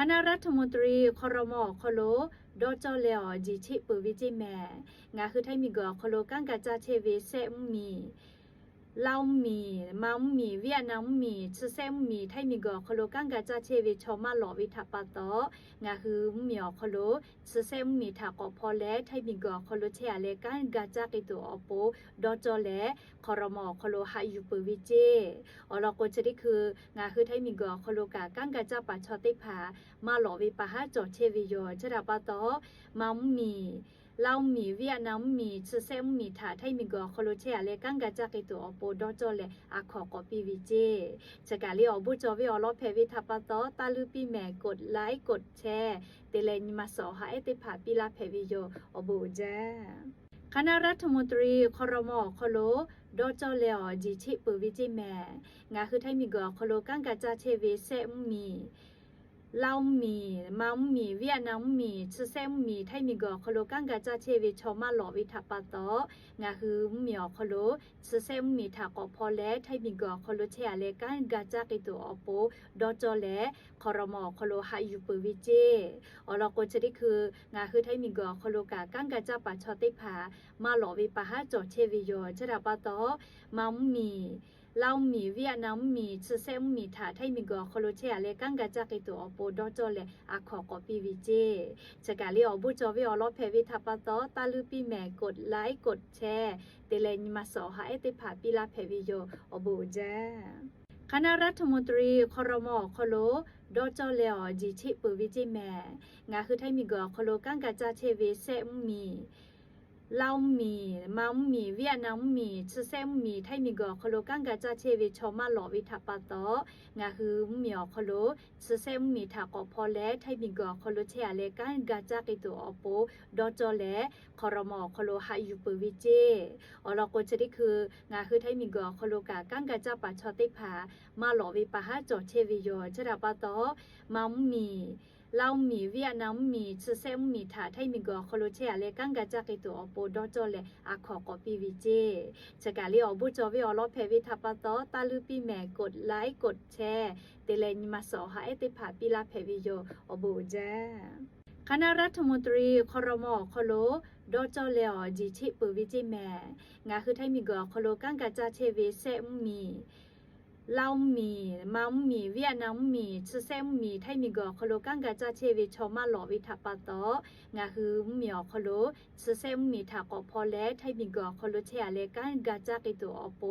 คณะรัฐมนตรีคอรมอคโลดอจอเลอจิชิปวิจิแมงาคือไทยมีกอคโลกังกาจาเชเวเซมี ลาวมีมัมมีเวียดนามมีชเซมมีไทยมีกอคโลกังกาจาเชเวชอมาหลอวิทัปปะตองาคือมีอคโลชเซมมีทากอพอแลไทยมีกอคโลเชอาเลกันกาจากิตัวอโปดอจอเลคอรมอคโลหายูปวิเจอลอกจะได้คืองาคือไทยมีกอคโลกากังกาจาปะชอติผามาหลอวิปะฮะจอเชวิโยชะดาปะตอมัมมี เลามีเวียดนามมีเซมมีถาไทยมีกอคโลเชอะเลกังกะจักอิตัวอโปดอจอเลอะขอกอปีวิเจจะกะลีออบุจอวิออลอเพวิทัปตอตาลุปีแม่กดไลค์กดแชร์เตเลนิมาสอหาเอติผาปิลาเพวิโยอโบจาคณะรัฐมนตรีคอรมอคโลดอจอเลอจีชิปวิจิแม่งาคือไทยมีกอคโลกังกะจาเชเวเซมี มีลาวมีมัมมีเวียดนามมีชเซมมีไทยมีกอคโลกังกาจาเชวิชอมาหลอวิทัปปะตองาคือมีอคโลชเซมมีทากอพอแลไทยมีกอคโลเชอาเลกันกาจากิตัวอโปดอจอแลคอรมอคโลหายูปวิเจอลอกจะได้คืองาคือไทยมีกอคโลกากังกาจาปะชอติผามาหลอวิปะฮะจอเชวิโยชะดาปะตอมัมมี เลามีเวียดนามมีชเซมมีถาไทยมีกอคโลเชอาเลกังกาจากิตัวอโปดอจอแลอะขอกอปีวิเจจะกาลีออบุจอวิออลอเพวิทัปตอตาลุปีแม่กดไลค์กดแชร์เตเลนิมาสอหาเอติผาปิลาเพวิโยอโบจาคณะรัฐมนตรีคอรมอคโลดอจอเลอจีชิปวิจิแม่งาคือไทยมีกอคโลกังกาจาเชเวเซมี มีลาวมีมัมมีเวียดนามมีชเซมมีไทยมีกอคโลกังกาจาเชเวชอมาหลอวิทัปปะตองาคือมีอคโลชเซมมีทากอพอแลไทยมีกอคโลเชอาเลกันกาจากิตัวอโปดอจอเลคอรมอคโลหายูปวิเจอลอกจะได้คืองาคือไทยมีกอคโลกากังกาจาปะชอติผามาหลอวิปะฮะจอเชวิโยชะดาปะตอมัมมีลามีเวียดนามมีชเซมมีถาไทยมีกอคโลเชอะเลกังกะจักตัวอโปดอจอเลอะขอกอปีวิเจจะกาลีออบุจอวิออลอเพวิทัปะตอตาลุปีแม่กดไลค์กดแชร์เตเลนิมาสอหาเอติผาปิลาเพวิโยอโบจาคณะรัฐมนตรีคอรมอคโลดอจอเลอจีชิปวิจิแม่งาคือไทยมีกอคโลกังกาจาเชเวเซมมี เล่ามีมัมมีเวียดนามมีชเซมมีไทยมีกอคโลกังกาจาเชเวชอมาหลอวิทัปปะตองาคือมีอคโลชเซมมีทากอพอและไทยมีกอคโลเชอาเลกันกาจากิตัวอโป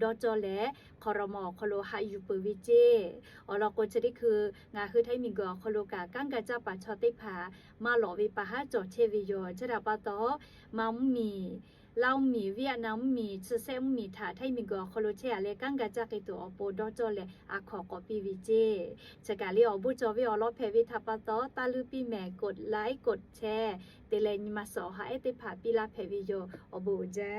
ดอจอเละคอรมอคโลหายูปวิเจอลอกจะได้คืองาคือไทยมีกอคโลกากังกาจาปะชอติผามาหลอวิปะฮะจอเชวิโยชดาปะตอมัม เรามีเวียดนามมีชเซมมีถาไทยมีกอคอลเชียเลกังกะจากิตัวอโปดอจอเลอะขอกอปีวีเจจะกาลีออบุจอวิออลอเพวิทัปตอตาลูปีแม่กดไลค์กดแชร์เตเลนิมาสอหาเอติผาปีลาเพวิโยอโบจา